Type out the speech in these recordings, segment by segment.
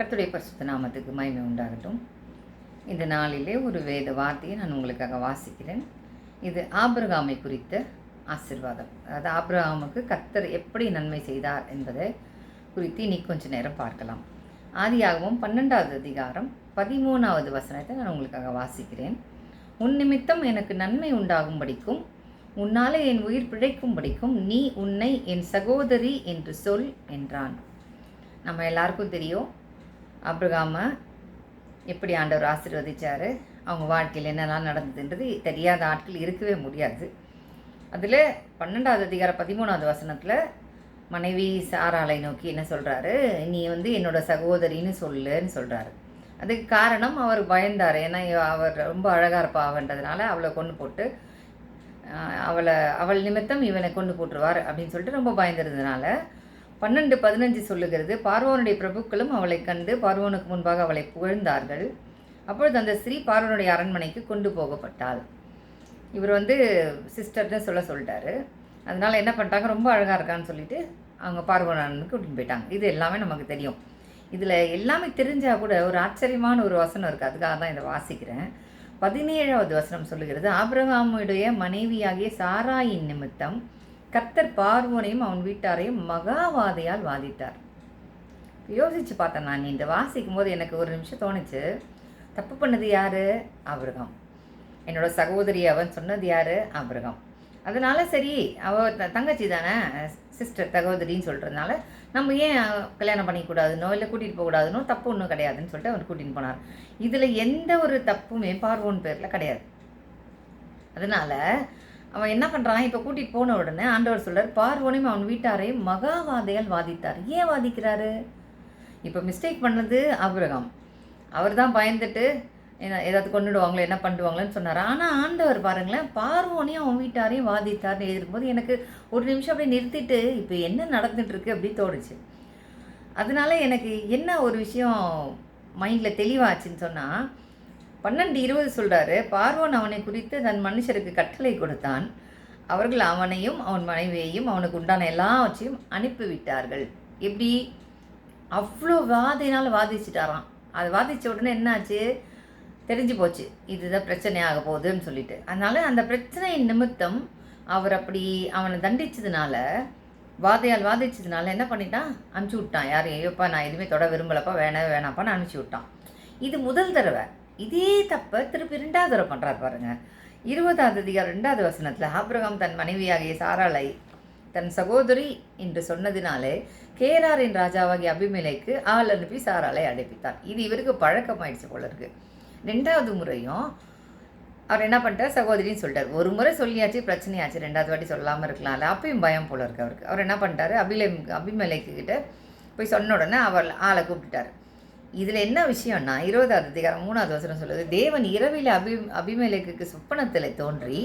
கர்த்துடைய பரிசுத்த நாமத்துக்கு மகிமை உண்டாகட்டும். இந்த நாளிலே ஒரு வேத வார்த்தையை நான் உங்களுக்காக வாசிக்கிறேன். இது ஆபிரகாமை குறித்த ஆசிர்வாதம். அதாவது ஆபிரகாமுக்கு கர்த்தர் எப்படி நன்மை செய்தார் என்பதை குறித்து இன்னைக்கு கொஞ்ச நேரம் பார்க்கலாம். ஆதியாகவும் பன்னெண்டாவது அதிகாரம் பதிமூணாவது வசனத்தை நான் உங்களுக்காக வாசிக்கிறேன். உன் நிமித்தம் எனக்கு நன்மை உண்டாகும்படிக்கும் உன்னாலே என் உயிர் பிழைக்கும்படிக்கும் நீ உன்னை என் சகோதரி என்று சொல் என்றான். நம்ம எல்லாருக்கும் தெரியும் அப்ரகாம எப்படி ஆண்டவர் ஆசீர்வதிச்சாரு? அவங்க வாழ்க்கையில் என்னெல்லாம் நடந்ததுன்றது தெரியாத ஆட்கள் இருக்கவே முடியாது. அதில் பன்னெண்டாவது அதிகாரம் பதிமூணாவது வசனத்தில் மனைவி சாராலை நோக்கி என்ன சொல்கிறாரு நீ வந்து என்னோட சகோதரின்னு சொல்லுன்னு சொல்கிறாரு அதுக்கு காரணம் அவர் பயந்தார். ஏன்னா அவர் ரொம்ப அழகாக இருப்பாவன்றதுனால அவளை கொண்டு போட்டு அவளை அவள் நிமித்தம் இவனை கொண்டு போட்டுருவார் அப்படின்னு சொல்லிட்டு ரொம்ப பயந்துருந்ததுனால பன்னெண்டு பதினஞ்சு சொல்லுகிறது பார்வோனுடைய பிரபுக்களும் அவளை கண்டு பார்வோனுக்கு முன்பாக அவளை புகழ்ந்தார்கள். அப்பொழுது அந்த ஸ்ரீ பார்வனுடைய அரண்மனைக்கு கொண்டு போகப்பட்டாள். இவர் வந்து சிஸ்டர்னு சொல்ல சொல்லிட்டாரு. அதனால் என்ன பண்ணிட்டாங்க ரொம்ப அழகாக இருக்கான்னு சொல்லிட்டு அவங்க பார்வோனனுக்கு கூட்டின்னு போயிட்டாங்க. இது எல்லாமே நமக்கு தெரியும். இதில் எல்லாமே தெரிஞ்சால் கூட ஒரு ஆச்சரியமான ஒரு வசனம் இருக்குது அதுக்காக தான் இதை வாசிக்கிறேன். பதினேழாவது வசனம் சொல்லுகிறது ஆப்ரஹாமுடைய மனைவியாகிய சாராயின் நிமித்தம் கத்தர் பார்வோனையும் அவன் வீட்டாரையும் மகாவாதையால் வாதித்தார் யோசிச்சு பார்த்தேன் நான். இந்த வாசிக்கும் போது எனக்கு ஒரு நிமிஷம் தோணுச்சு. தப்பு பண்ணது யாரு? ஆபிரகாம். என்னோட சகோதரி அவன் சொன்னது யாரு? ஆபிரகாம். அதனால சரி அவ தங்கச்சி தானே? சிஸ்டர் சகோதரின்னு சொல்கிறதுனால நம்ம ஏன் கல்யாணம் பண்ணிக்கூடாதுனோ இல்லை கூட்டிகிட்டு போகக்கூடாதுனோ தப்பு ஒன்றும் கிடையாதுன்னு சொல்லிட்டு அவர் கூட்டின்னு போனார். இதில் எந்த ஒரு தப்புமே பார்வோன் பேரில் கிடையாது. அதனால் அவன் என்ன பண்ணுறான் இப்போ கூட்டிகிட்டு போன உடனே ஆண்டவர் சொல்கிறார் பார்வோனையும் அவன் வீட்டாரையும் மகாவாதையால் வாதித்தார். ஏன் வாதிக்கிறாரு? இப்போ மிஸ்டேக் பண்ணது ஆபிரகாம். அவர் தான் பயந்துட்டு என்ன ஏதாவது கொண்டுடுவாங்களோ என்ன பண்ணுவாங்களோன்னு சொன்னார். ஆனால் ஆண்டவர் பாருங்களேன் பார்வோனையும் அவன் வீட்டாரையும் வாதித்தார்னு எழுதிருக்கும்போது எனக்கு ஒரு நிமிஷம் அப்படியே நிறுத்திட்டு இப்போ என்ன நடந்துட்டு இருக்கு அப்படி தோணுச்சு. அதனால எனக்கு என்ன ஒரு விஷயம் மைண்டில் தெளிவாச்சுன்னு சொன்னால் பன்னெண்டு இருபது சொல்கிறாரு பார்வோன் அவனை குறித்து தன் மனுஷருக்கு கட்டளை கொடுத்தான். அவர்கள் அவனையும் அவன் மனைவியையும் அவனுக்கு உண்டான எல்லாவற்றையும் அனுப்பிவிட்டார்கள். எப்படி? அவ்வளோ வாதினால் வாதிச்சிட்டாராம். அது வாதித்த உடனே என்னாச்சு? தெரிஞ்சு போச்சு. இதுதான் பிரச்சனை ஆக போகுதுன்னு சொல்லிட்டு. அதனால் அந்த பிரச்சனையின் நிமித்தம் அவர் அப்படி அவனை தண்டித்ததுனால வாதையால் வாதிச்சதுனால என்ன பண்ணிட்டான்? அனுப்பிச்சி விட்டான். யார் ஐயோப்பா நான் எதுவுமே தொட விரும்பலப்பா வேணவே வேணாப்பான்னு அனுப்பிச்சி விட்டான். இது முதல் தடவை. இதே தப்பை திருப்பி ரெண்டாவது தடவை பண்ணுறாரு பாருங்க. இருபதாவது அதிகாரம் ரெண்டாவது வசனத்தில் ஆப்ரகாம் தன் மனைவியாகிய சாராளை தன் சகோதரி என்று சொன்னதினாலே கேராரின் ராஜாவாகிய அபிமலைக்கு ஆள் அனுப்பி சாராளை அடைப்பித்தார். இது இவருக்கு பழக்கமாயிடுச்சு போல இருக்கு. ரெண்டாவது முறையும் அவர் என்ன பண்ணிட்டார்? சகோதரின்னு சொல்லிட்டார். ஒரு முறை சொல்லியாச்சு பிரச்சனையாச்சு. ரெண்டாவது வாட்டி சொல்லாமல் இருக்கலாம்ல. அப்பயும் பயம் போல இருக்கு அவருக்கு. அவர் என்ன பண்ணிட்டாரு? அபிலே அபிமலைக்கு கிட்ட போய் சொன்ன உடனே அவர் ஆளை கூப்பிட்டுட்டார். இதில் என்ன விஷயம்னா இருபதாவது அதிகாரம் மூணாவது வசனம் சொல்லுது தேவன் இரவில் அபி அபிமேலேக்கு சொப்பனத்தில் தோன்றி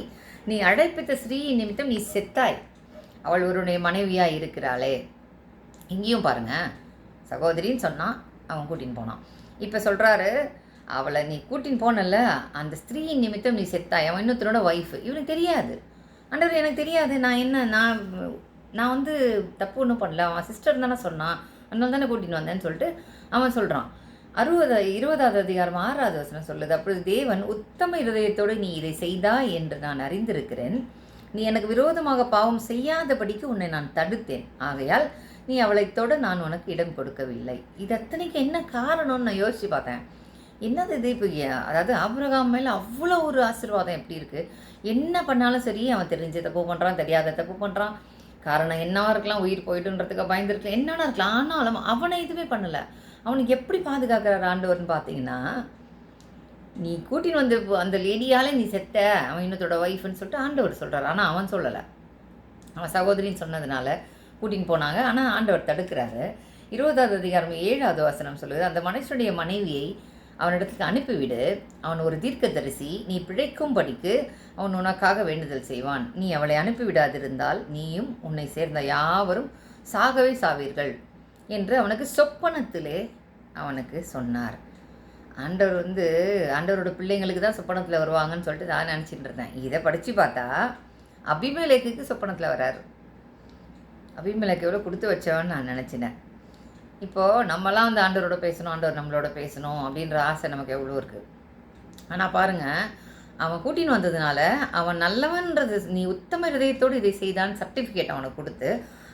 நீ அழைப்பித்த ஸ்ரீ நிமித்தம் நீ செத்தாய். அவள் ஒருடைய மனைவியாக இருக்கிறாளே. இங்கேயும் பாருங்க சகோதரின்னு சொன்னான் அவன் கூட்டின்னு போனான். இப்போ சொல்கிறாரு அவளை நீ கூட்டின்னு போனல அந்த ஸ்திரீயின் நிமித்தம் நீ செத்தாய். அவன் இன்னொருத்தனோட ஒய்ஃபு இவனுக்கு தெரியாது. ஆண்டவர் எனக்கு தெரியாது. நான் என்ன நான் நான் வந்து தப்பு ஒன்றும் பண்ணல. அவன் சிஸ்டர் தானே சொன்னான். அதனால தானே கூட்டின்னு வந்தேன்னு சொல்லிட்டு அவன் சொல்கிறான் அறுபது இருபதாவது அதிகாரம் ஆறாவது வசனம் சொல்லுது அப்பொழுது தேவன் உத்தம இருதயத்தோடு நீ இதை செய்தா என்று நான் அறிந்திருக்கிறேன். நீ எனக்கு விரோதமாக பாவம் செய்யாதபடிக்கு உன்னை நான் தடுத்தேன். ஆகையால் நீ அவளை தொட நான் உனக்கு இடம் கொடுக்கவில்லை. இது அத்தனைக்கு என்ன காரணம்னு நான் யோசிச்சு பார்த்தேன். என்னது இது? இப்போ அதாவது ஆபிரகாம் மேலே அவ்வளோ ஒரு ஆசீர்வாதம் எப்படி இருக்குது என்ன பண்ணாலும் சரி அவன் தெரிஞ்ச தப்பு பண்ணுறான் தெரியாத தப்பு பண்ணுறான் காரணம் என்னவா இருக்கலாம் உயிர் போயிட்டுன்றதுக்கு பயந்துருக்கலாம் என்னன்னா இருக்கலாம். ஆனாலும் அவனை எதுவுமே பண்ணலை. அவனுக்கு எப்படி பாதுகாக்கிறார் ஆண்டவர்னு பார்த்தீங்கன்னா நீ கூட்டின்னு வந்து அந்த லேடியால் நீ செத்த அவன் இன்னத்தோட ஒய்ஃப்னு சொல்லிட்டு ஆண்டவர் சொல்கிறார் ஆனால் அவன் சொல்லலை. அவன் சகோதரின்னு சொன்னதுனால கூட்டின்னு போனாங்க. ஆனால் ஆண்டவர் தடுக்கிறாரு. இருபதாவது அதிகாரம் ஏழாவது வசனம் சொல்லுது அந்த மனுஷனுடைய மனைவியை அவனிடத்துக்கு அனுப்பிவிடு. அவன் ஒரு தீர்க்கதரிசி. நீ பிழைக்கும்படிக்கு அவன் உனக்காக வேண்டுதல் செய்வான். நீ அவளை அனுப்பிவிடாதிருந்தால் நீயும் உன்னை சேர்ந்த யாவரும் சாகவே சாவீர்கள். என்று அவனுக்கு சொப்பனத்திலே அவனுக்கு சொன்னார். ஆண்டவர் வந்து ஆண்டவரோட பிள்ளைங்களுக்கு தான் சொப்பனத்தில் வருவாங்கன்னு சொல்லிட்டு நான் நினச்சிட்டு இருந்தேன். இதை படித்து பார்த்தா அபிமேலேக்குக்கு சொப்பனத்தில் வராரு. அபிமேலேக்கு எவ்வளோ கொடுத்து வச்சவன்னு நான் நினச்சினேன். இப்போது நம்மலாம் வந்து ஆண்டவரோட பேசணும் ஆண்டவர் நம்மளோட பேசணும் அப்படின்ற ஆசை நமக்கு எவ்வளோ இருக்குது ஆனால் பாருங்கள் அவன் கூட்டின்னு வந்ததுனால அவன் நல்லவன்றது நீ உத்தம ஹிரதயத்தோடு இதை செய்தான்னு சர்டிஃபிகேட் அவனுக்கு கொடுத்து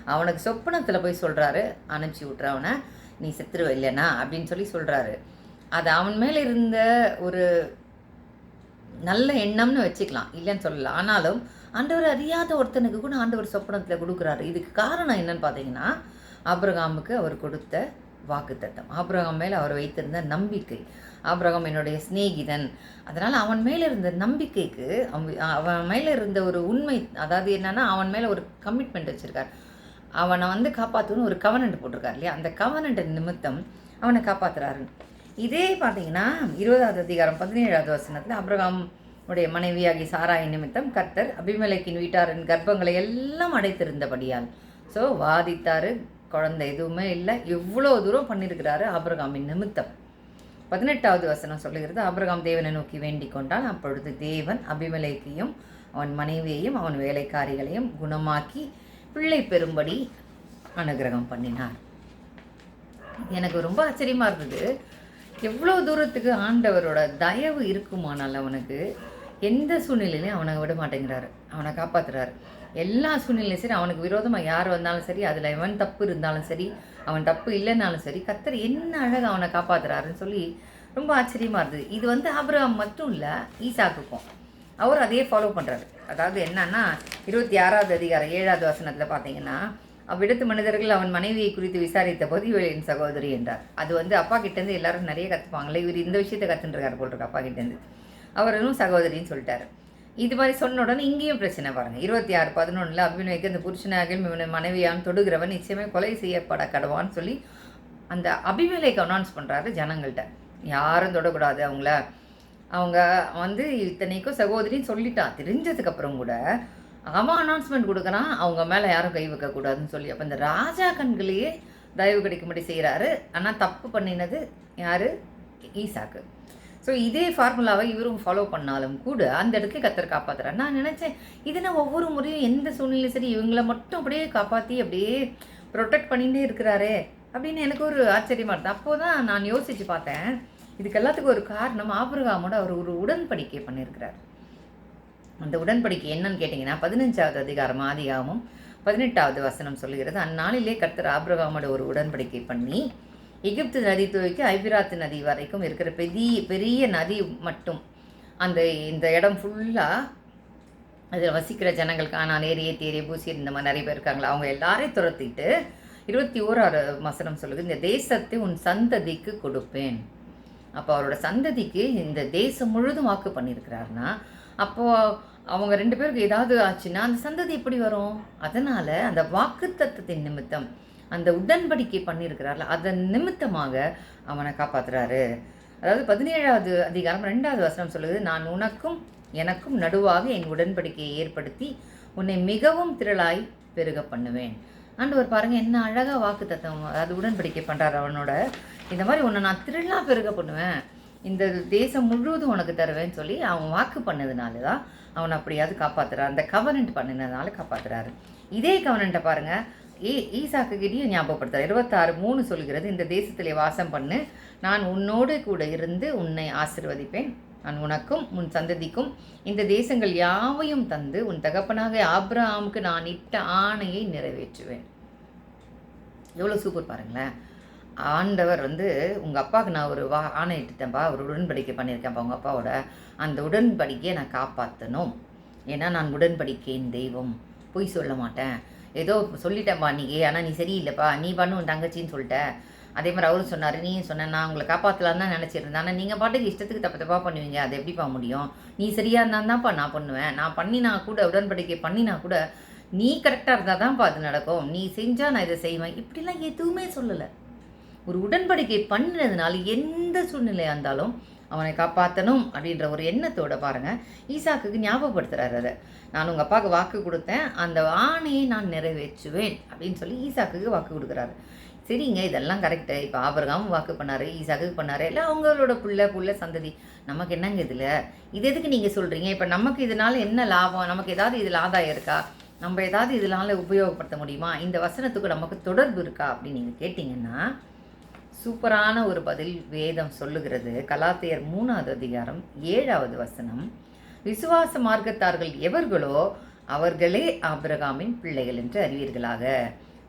அவனுக்கு சொப்பனத்தில் போய் சொல்கிறாரு அனுப்பிச்சி விட்ற அவனை. நீ செத்துருவ இல்லைனா அப்படின்னு சொல்லி சொல்கிறாரு அது அவன் மேலே இருந்த ஒரு நல்ல எண்ணம்னு வச்சுக்கலாம். இல்லைன்னு சொல்லலாம் ஆனாலும் ஆண்டவர் அறியாத ஒருத்தனுக்கு கூட ஆண்டவர் சொப்பனத்தில் கொடுக்குறாரு. இதுக்கு காரணம் என்னன்னு பார்த்தீங்கன்னா ஆபிரகாமுக்கு அவர் கொடுத்த வாக்குத்தத்தம். ஆப்ரகாம் மேலே அவர் வைத்திருந்த நம்பிக்கை. ஆபிரகாம் என்னுடைய சிநேகிதன். அதனால் அவன் மேலே இருந்த நம்பிக்கைக்கு அவன் அவன் மேலே இருந்த ஒரு உண்மை அதாவது என்னன்னா அவன் மேலே ஒரு கமிட்மெண்ட் வச்சுருக்கார். அவனை வந்து காப்பாற்றணும்னு ஒரு கவனண்ட் போட்டிருக்கார் இல்லையா? அந்த கவனண்ட் நிமித்தம் அவனை காப்பாற்றுறாரு இதே பார்த்தீங்கன்னா இருபதாவது அதிகாரம் பதினேழாவது வசனத்தில் அப்ரகாம் உடைய மனைவியாகி சாராய் நிமித்தம் கர்த்தர் அபிமலைக்கின் வீட்டாரின் கர்ப்பங்களை எல்லாம் அடைத்திருந்தபடியால். ஸோ வாதித்தார் குழந்தை எதுவுமே இல்லை எவ்வளோ தூரம் பண்ணியிருக்கிறாரு ஆபிரகாமின் நிமித்தம். பதினெட்டாவது வசனம் சொல்லுகிறது ஆபிரகாம் தேவனை நோக்கி வேண்டிக் கொண்டான் அப்பொழுது தேவன் அபிமலைக்கையும் அவன் மனைவியையும் அவன் வேலைக்காரிகளையும் குணமாக்கி பிள்ளை பெறும்படி அனுகிரகம் பண்ணினார். எனக்கு ரொம்ப ஆச்சரியமாக இருந்தது. எவ்வளோ தூரத்துக்கு ஆண்டவரோட தயவு இருக்குமானால் அவனுக்கு எந்த சூழ்நிலையிலையும் அவனை விட மாட்டேங்கிறாரு. அவனை காப்பாற்றுறாரு எல்லா சூழ்நிலையும் சரி அவனுக்கு விரோதமாக யார் வந்தாலும் சரி அதில் எவன் தப்பு இருந்தாலும் சரி அவன் தப்பு இல்லைன்னாலும் சரி கத்தர் என்ன அழகு அவனை காப்பாற்றுறாருன்னு சொல்லி ரொம்ப ஆச்சரியமாக இருந்தது. இது வந்து அப்புறம் மட்டும் இல்லை ஈசாக்குக்கும். அவர் அதையே ஃபாலோ பண்ணுறாரு அதாவது என்னன்னா இருபத்தி ஆறாவது அதிகாரம் ஏழாவது வசனத்தில் பார்த்தீங்கன்னா அவ்விடத்து மனிதர்கள் அவன் மனைவியை குறித்து விசாரித்த போது இவள் என் சகோதரி என்றார். அது வந்து அப்பா கிட்டேருந்து எல்லாரும் நிறைய கற்றுப்பாங்களே இவர் இந்த விஷயத்தை கற்றுருக்காரு போல் இருக்கு அப்பா கிட்டேருந்து அவரும் சகோதரின்னு சொல்லிட்டாரு. இது மாதிரி சொன்ன உடனே இங்கேயும் பிரச்சனை பாருங்க. இருபத்தி ஆறு பதினொன்றில் அபிநயக்கு அந்த புருஷனாக இவனை மனைவியான் தொடுகிறவன் நிச்சயமே கொலை செய்யப்பட கடவான்னு சொல்லி அந்த அபிமலைக்கு அனௌன்ஸ் பண்ணுறாரு ஜனங்கள்கிட்ட யாரும் தொடக்கூடாது அவங்கள. அவங்க வந்து இத்தனைக்கும் சகோதரின்னு சொல்லிட்டான் தெரிஞ்சதுக்கு அப்புறம் கூட அவன் அனௌன்ஸ்மெண்ட் கொடுக்குறான் அவங்க மேலே யாரும் கை வைக்கக்கூடாதுன்னு சொல்லி. அப்போ இந்த ராஜா கண்களையே தயவு கிடைக்கும்படி செய்கிறாரு ஆனால் தப்பு பண்ணினது யார்? ஈசாக்கு. ஸோ இதே ஃபார்முலாவை இவரும் ஃபாலோ பண்ணாலும் கூட அந்த இடத்துல கத்தர் காப்பாற்றுறாரு நான் நினச்சேன் இதுனா ஒவ்வொரு முறையும் எந்த சூழ்நிலையும் சரி இவங்களை மட்டும் அப்படியே காப்பாற்றி அப்படியே ப்ரொடெக்ட் பண்ணிகிட்டே இருக்கிறாரே அப்படின்னு எனக்கு ஒரு ஆச்சரியமாக இருந்தது. அப்போ தான் நான் யோசித்து பார்த்தேன் இதுக்கு எல்லாத்துக்கும் ஒரு காரணம் ஆபிரகாமோட அவர் ஒரு உடன்படிக்கை பண்ணியிருக்கிறார். அந்த உடன்படிக்கை என்னன்னு கேட்டிங்கன்னா பதினஞ்சாவது அதிகாரம் ஆதிகாமும் பதினெட்டாவது வசனம் சொல்லுகிறது. அந்நாளிலே கர்த்தர் ஆபிரகாமோட ஒரு உடன்படிக்கை பண்ணி எகிப்து நதி துவைக்கு ஐபிராத்து நதி வரைக்கும் இருக்கிற பெரிய பெரிய நதி மட்டும் அந்த இந்த இடம் ஃபுல்லாக அதில் வசிக்கிற ஜனங்களுக்கான காணான் ஏரிய தேரிய பூசி இந்த மாதிரி நிறைய பேர் இருக்காங்களா? அவங்க எல்லாரையும் துரத்திட்டு இருபத்தி ஓராறு வசனம் சொல்லுது இந்த தேசத்தை உன் சந்ததிக்கு கொடுப்பேன். அப்போ அவரோட சந்ததிக்கு இந்த தேசம் முழுதும் வாக்கு பண்ணியிருக்கிறாருன்னா அப்போது அவங்க ரெண்டு பேருக்கு ஏதாவது ஆச்சுன்னா அந்த சந்ததி எப்படி வரும்? அதனால் அந்த வாக்கு தத்துவத்தின் நிமித்தம் அந்த உடன்படிக்கை பண்ணியிருக்கிறார்ல அதன் நிமித்தமாக அவனை காப்பாற்றுறாரு அதாவது பதினேழாவது அதிகாரம் ரெண்டாவது வசனம் சொல்லுது நான் உனக்கும் எனக்கும் நடுவாக என் உடன்படிக்கையை ஏற்படுத்தி உன்னை மிகவும் திரளாய் பெருக பண்ணுவேன். ஆண்டவர் பாருங்கள் என்ன அழகாக வாக்கு தத்துவம் அதாவது உடன்படிக்கை பண்ணுறாரு அவனோட இந்த மாதிரி உன்னை நான் திருவிழா பெருக பண்ணுவேன். இந்த தேசம் முழுவதும் உனக்கு தருவேன்னு சொல்லி அவன் வாக்கு பண்ணதுனால தான் அவனை அப்படியாவது காப்பாற்றுறாரு அந்த கவர்னண்ட் பண்ணினதுனால காப்பாற்றுறாரு இதே கவர்னண்ட்டை பாருங்க. ஏ ஈசாக்கு கிட்டேயும் ஞாபகப்படுத்துறாரு. இருபத்தாறு மூணு சொல்கிறது இந்த தேசத்திலே வாசம் பண்ணு. நான் உன்னோடு கூட இருந்து உன்னை ஆசிர்வதிப்பேன். நான் உனக்கும் உன் சந்ததிக்கும் இந்த தேசங்கள் யாவையும் தந்து உன் தகப்பனாக ஆப்ரஹாமுக்கு நான் இட்ட ஆணையை நிறைவேற்றுவேன். எவ்வளோ சூப்பர் பாருங்களேன். ஆண்டவர் வந்து உங்கள் அப்பாவுக்கு நான் ஒரு வா ஆணை இட்டுட்டேன்ப்பா ஒரு உடன்படிக்கை பண்ணியிருக்கேன்ப்பா உங்கள் அப்பாவோட. அந்த உடன்படிக்கையை நான் காப்பாற்றணும் ஏன்னா நான் உடன்படிக்கையின் தெய்வம். பொய் சொல்ல மாட்டேன். ஏதோ சொல்லிட்டேன்ப்பா நீ ஆனால் நீ சரியில்லைப்பா. நீ பண்ணு உன் தங்கச்சின்னு சொல்லிட்ட. அதே மாதிரி அவரும் சொன்னார் நீயும் சொன்ன நான் உங்களை காப்பாற்றலாம் தான் நினச்சிருந்தேன். ஆனால் நீங்கள் பாட்டுக்கு இஷ்டத்துக்கு தப்பு தப்பாக பண்ணுவீங்க. அது எப்படிப்பா முடியும்? நீ சரியாக இருந்தால் தான்ப்பா நான் பண்ணுவேன். நான் பண்ணினா கூட உடன்படிக்கை பண்ணினா கூட நீ கரெக்டாக இருந்தால் தான்ப்பா அது நடக்கும். நீ செஞ்சால் நான் இதை செய்வேன். இப்படிலாம் எதுவுமே சொல்லலை. ஒரு உடன்படிக்கை பண்ணினதுனால எந்த சூழ்நிலையாக இருந்தாலும் அவனை காப்பாற்றணும் அப்படின்ற ஒரு எண்ணத்தோட பாருங்கள் ஈசாக்குக்கு ஞாபகப்படுத்துகிறாரு அதை நான் உங்கள் அப்பாவுக்கு வாக்கு கொடுத்தேன். அந்த ஆணையை நான் நிறைவேற்றுவேன். அப்படின்னு சொல்லி ஈசாக்குக்கு வாக்கு கொடுக்குறாரு. சரிங்க இதெல்லாம் கரெக்டு இப்போ ஆபரகாமும் வாக்கு பண்ணார் ஈசாக்கு பண்ணார். இல்லை அவங்களோட புள்ள புள்ள சந்ததி. நமக்கு என்னங்க இதில்? இது எதுக்கு நீங்கள் சொல்கிறீங்க இப்போ நமக்கு இதனால் என்ன லாபம்? நமக்கு ஏதாவது இதில் ஆதாயம் இருக்கா? நம்ம ஏதாவது இதனால் உபயோகப்படுத்த முடியுமா? இந்த வசனத்துக்கு நமக்கு தொடர்பு இருக்கா? அப்படின்னு நீங்கள் கேட்டிங்கன்னா சூப்பரான ஒரு பதில் வேதம் சொல்லுகிறது. கலாத்தியர் மூணாவது அதிகாரம் ஏழாவது வசனம். விசுவாச மார்க்கத்தார்கள் எவர்களோ அவர்களே ஆபிரகாமின் பிள்ளைகள் என்று அறிவீர்களாக.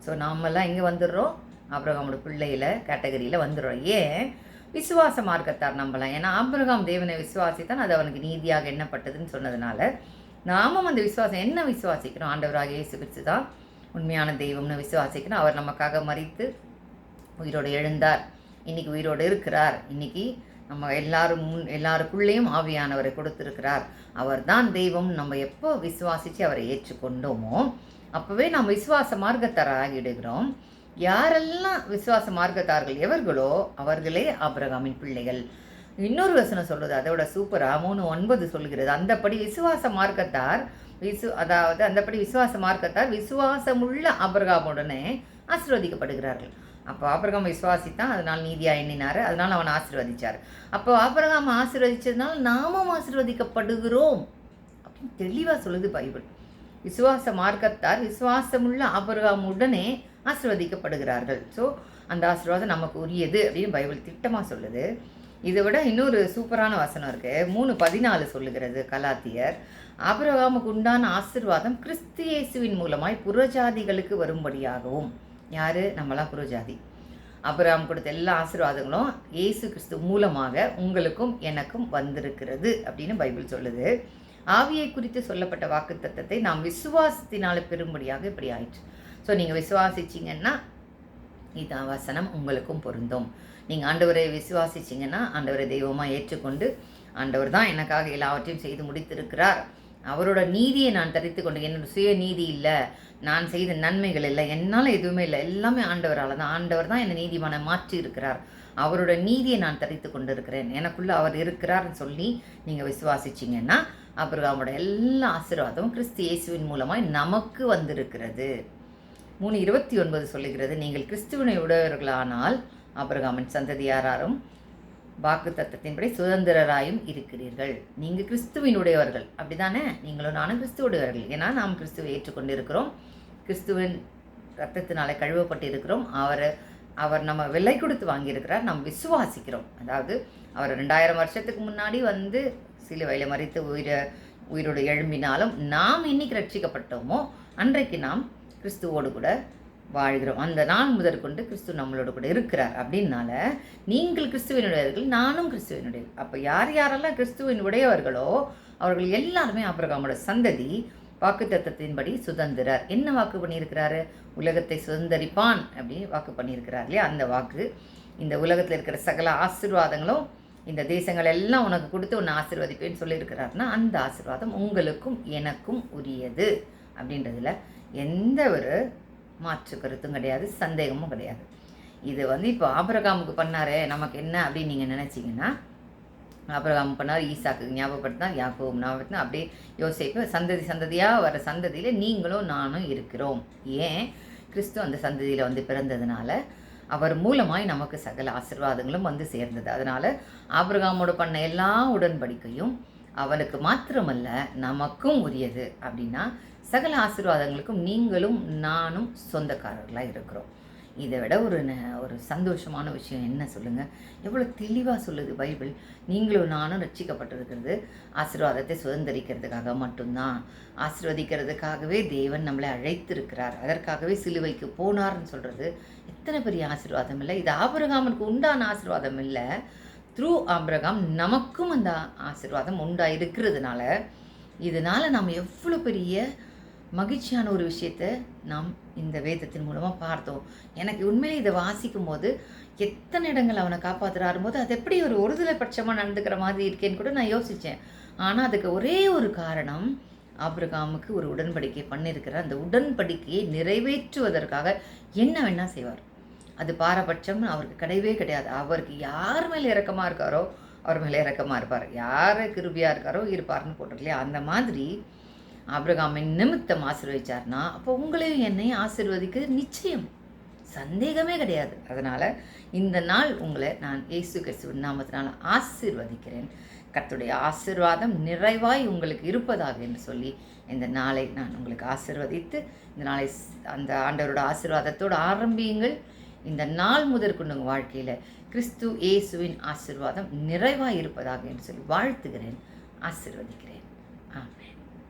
ஸோ நாமெல்லாம் இங்கே வந்துடுறோம்? ஆபிரகாமோட பிள்ளையில கேட்டகரியில் வந்துடுறோம். ஏன்? விசுவாச மார்க்கத்தார் நம்பலாம் ஏன்னா ஆபிரகாம் தேவனை விசுவாசித்தான் அது அவனுக்கு நீதியாக எண்ணப்பட்டதுன்னு சொன்னதுனால நாமும் அந்த விசுவாசம் என்ன விசுவாசிக்கிறோம்? ஆண்டவராக இயேசு கிறிஸ்து தான் உண்மையான தெய்வம்னு விசுவாசிக்கிறோம். அவர் நமக்காக மறித்து உயிரோடு எழுந்தார். இன்னைக்கு உயிரோடு இருக்கிறார். இன்னைக்கு நம்ம எல்லாரும் முன் எல்லாருக்குள்ளேயும் ஆவியானவரை கொடுத்திருக்கிறார். அவர் தான் தெய்வம். நம்ம எப்போ விசுவாசித்து அவரை ஏற்றுக்கொண்டோமோ அப்போவே நாம் விசுவாச மார்க்கத்தாராகிடுகிறோம் யாரெல்லாம் விசுவாச மார்க்கத்தார்கள்? எவர்களோ? அவர்களே ஆபிரகாமின் பிள்ளைகள். இன்னொரு வசனம் சொல்லுது அதோட சூப்பராக மூணு ஒன்பது சொல்கிறது. அந்தப்படி விசுவாச மார்க்கத்தார் விசு அதாவது அந்தப்படி விசுவாச மார்க்கத்தார் விசுவாசமுள்ள ஆபிரகாமுடனே ஆசிர்வதிக்கப்படுகிறார்கள். அப்போ ஆபிரகாம் விசுவாசித்தான் அதனால் நீதியாக எண்ணினார் அதனால் அவனை ஆசிர்வதிச்சார். அப்போ ஆபிரகாம் ஆசிர்வதிச்சதுனால நாமும் ஆசிர்வதிக்கப்படுகிறோம் அப்படின்னு தெளிவாக சொல்லுது பைபிள். விசுவாச மார்க்கத்தார் விசுவாசமுள்ள ஆபிரகாம் உடனே ஆசிர்வதிக்கப்படுகிறார்கள். ஸோ அந்த ஆசீர்வாதம் நமக்கு உரியது அப்படின்னு பைபிள் திட்டமாக சொல்லுது. இதை விட இன்னொரு சூப்பரான வசனம் இருக்குது மூணு பதினாலு சொல்லுகிறது கலாத்தியர். ஆபிரகாமுக்கு உண்டான ஆசிர்வாதம் கிறிஸ்து இயேசுவின் மூலமாய் புறஜாதிகளுக்கு வரும்படியாகவும். யார்? நம்மளா புரோஜாதி அப்புறம் கொடுத்த எல்லா ஆசீர்வாதங்களும் இயேசு கிறிஸ்து மூலமாக உங்களுக்கும் எனக்கும் வந்திருக்கிறது அப்படின்னு பைபிள் சொல்லுது. ஆவியை குறித்து சொல்லப்பட்ட வாக்குத்தத்தத்தை நாம் விசுவாசத்தினால பெறும்படியாக இப்படி ஆயிற்று. ஸோ நீங்கள் விசுவாசிச்சிங்கன்னா இதான் வசனம் உங்களுக்கும் பொருந்தும். நீங்கள் ஆண்டவரை விசுவாசிச்சிங்கன்னா ஆண்டவரை தெய்வமாக ஏற்றுக்கொண்டு ஆண்டவர் தான் எனக்காக எல்லாவற்றையும் செய்து முடித்திருக்கிறார். அவரோட நீதியை நான் தரித்து கொண்டு என்னோட சுய நீதி இல்லை. நான் செய்த நன்மைகள் இல்லை. என்னால் எதுவுமே இல்லை. எல்லாமே ஆண்டவரால் தான். ஆண்டவர் தான் என்னை நீதிமான மாற்றி இருக்கிறார். அவரோட நீதியை நான் தரித்து கொண்டு இருக்கிறேன் எனக்குள்ளே அவர் இருக்கிறார்னு சொல்லி நீங்கள் விசுவாசிச்சிங்கன்னா அபிரகாமோட எல்லா ஆசீர்வாதமும் கிறிஸ்து இயேசுவின் மூலமாய் நமக்கு வந்திருக்கிறது. மூணு இருபத்தி ஒன்பது சொல்லுகிறது நீங்கள் கிறிஸ்துவனை உடையவர்களானால் அபிரகாமின் சந்ததியாராரும் வாக்கு தத்தத்தின்படி சுதந்திரராயும் இருக்கிறீர்கள். நீங்கள் கிறிஸ்துவினுடையவர்கள். அப்படி அப்படிதானே நீங்களும் நானும் கிறிஸ்துவுடையவர்கள். ஏன்னா நாம் கிறிஸ்துவை ஏற்றுக்கொண்டிருக்கிறோம். கிறிஸ்துவின் ரத்தத்தினாலே கழுவப்பட்டு இருக்கிறோம் அவரை அவர் நம்ம விலை கொடுத்து வாங்கியிருக்கிறார். நாம் விசுவாசிக்கிறோம். அதாவது அவர் ரெண்டாயிரம் வருஷத்துக்கு முன்னாடி வந்து சிலுவையில் மறித்து உயிரை உயிரோடு எழும்பினாலும் நாம் இன்னைக்கு ரட்சிக்கப்பட்டோமோ அன்றைக்கு நாம் கிறிஸ்துவோடு கூட வாழ்கிறோம். அந்த நாள் முதற்கொண்டு கிறிஸ்து நம்மளோட கூட இருக்கிறார். அப்படின்னால நீங்கள் கிறிஸ்துவனுடையவர்கள் நானும் கிறிஸ்துவனுடைய அப்போ யார் யாரெல்லாம் கிறிஸ்துவின் உடையவர்களோ அவர்கள் எல்லாருமே அபிரகாமோட சந்ததி வாக்கு தத்தத்தின்படி சுதந்திரர். என்ன வாக்கு பண்ணியிருக்கிறாரு? உலகத்தை சுதந்திரிப்பான் அப்படின்னு வாக்கு பண்ணியிருக்கிறார் இல்லையா? அந்த வாக்கு. இந்த உலகத்தில் இருக்கிற சகல ஆசிர்வாதங்களும் இந்த தேசங்கள் எல்லாம் உனக்கு கொடுத்து உன்னை ஆசிர்வதிப்பேன்னு சொல்லியிருக்கிறாருன்னா அந்த ஆசிர்வாதம் உங்களுக்கும் எனக்கும் உரியது அப்படின்றதுல எந்த ஒரு மாற்று கருத்தும் கிடையாது சந்தேகமும் கிடையாது. இது வந்து இப்போ ஆபரகாமுக்கு பண்ணாரே நமக்கு என்ன அப்படின்னு நீங்கள் நினச்சிங்கன்னா ஆபரகாம் பண்ணார் ஈசாக்கு ஞாபகப்படுத்தினா யாக்கோவும் ஞாபகப்படுத்தினா அப்படியே யோசிப்பு சந்ததி சந்ததியாக வர சந்ததியில் நீங்களும் நானும் இருக்கிறோம். ஏன்? கிறிஸ்து அந்த சந்ததியில் வந்து பிறந்ததுனால அவர் மூலமாய் நமக்கு சகல ஆசீர்வாதங்களும் வந்து சேர்ந்தது. அதனால் ஆபிரகாமோடு பண்ண எல்லா உடன்படிக்கையும் அவனுக்கு மாத்திரமல்ல நமக்கும் உரியது அப்படின்னா சகல ஆசீர்வாதங்களுக்கும் நீங்களும் நானும் சொந்தக்காரர்களாக இருக்கிறோம். இதை விட ஒரு ந- ஒரு சந்தோஷமான விஷயம் என்ன சொல்லுங்கள் எவ்வளோ தெளிவாக சொல்லுது பைபிள். நீங்களும் நானும் ரட்சிக்கப்பட்டிருக்கிறது. ஆசீர்வாதத்தை சுதந்திரிக்கிறதுக்காக மட்டும்தான். ஆசீர்வதிக்கிறதுக்காகவே தேவன் நம்மளை அழைத்திருக்கிறார். அதற்காகவே சிலுவைக்கு போனார்னு சொல்கிறது எத்தனை பெரிய ஆசீர்வாதம் இல்லை? இது ஆபிரகாமனுக்கு உண்டான ஆசீர்வாதம் இல்லை. த்ரூ ஆபிரகாம் நமக்கும் அந்த ஆசீர்வாதம் உண்டாக இருக்கிறதுனால இதனால் நாம் எவ்வளோ பெரிய மகிழ்ச்சியான ஒரு விஷயத்தை நாம் இந்த வேதத்தின் மூலமாக பார்த்தோம். எனக்கு உண்மையிலே இதை வாசிக்கும் போது எத்தனை இடங்கள் அவனை காப்பாற்றுறாரும் போது அது எப்படி ஒரு ஒருதலை பட்சமாக நடந்துக்கிற மாதிரி இருக்கேன்னு கூட நான் யோசித்தேன் ஆனால் அதுக்கு ஒரே ஒரு காரணம் ஆப்ரகாமுக்கு ஒரு உடன்படிக்கை பண்ணியிருக்கிற அந்த உடன்படிக்கையை நிறைவேற்றுவதற்காக என்ன வேணால் செய்வார். அது பாரபட்சம் அவருக்கு கிடையவே கிடையாது. அவருக்கு யார் மேலே இறக்கமாக இருக்காரோ அவர் மேலே இறக்கமாக இருப்பார். யார் கிருபியாக இருக்காரோ இருப்பார்னு போட்டிருக்கலையா? அந்த மாதிரி ஆபிரகாமின் நிமித்தம் ஆசீர்வதிச்சார்னா அப்போ உங்களையும் என்னையும் ஆசீர்வதிக்க நிச்சயம் சந்தேகமே கிடையாது. அதனால் இந்த நாள் உங்களை நான் இயேசு கிறிஸ்துவின் நாமத்தினால் ஆசிர்வதிக்கிறேன். கத்துடைய ஆசீர்வாதம் நிறைவாய் உங்களுக்கு இருப்பதாக என்று சொல்லி இந்த நாளை நான் உங்களுக்கு ஆசீர்வதித்து இந்த நாளை அந்த ஆண்டவரோட ஆசிர்வாதத்தோடு ஆரம்பியுங்கள். இந்த நாள் முதற்கொண்டு உங்கள் வாழ்க்கையில் கிறிஸ்து இயேசுவின் ஆசிர்வாதம் நிறைவாக இருப்பதாக என்று சொல்லி வாழ்த்துகிறேன் ஆசிர்வதிக்கிறேன்.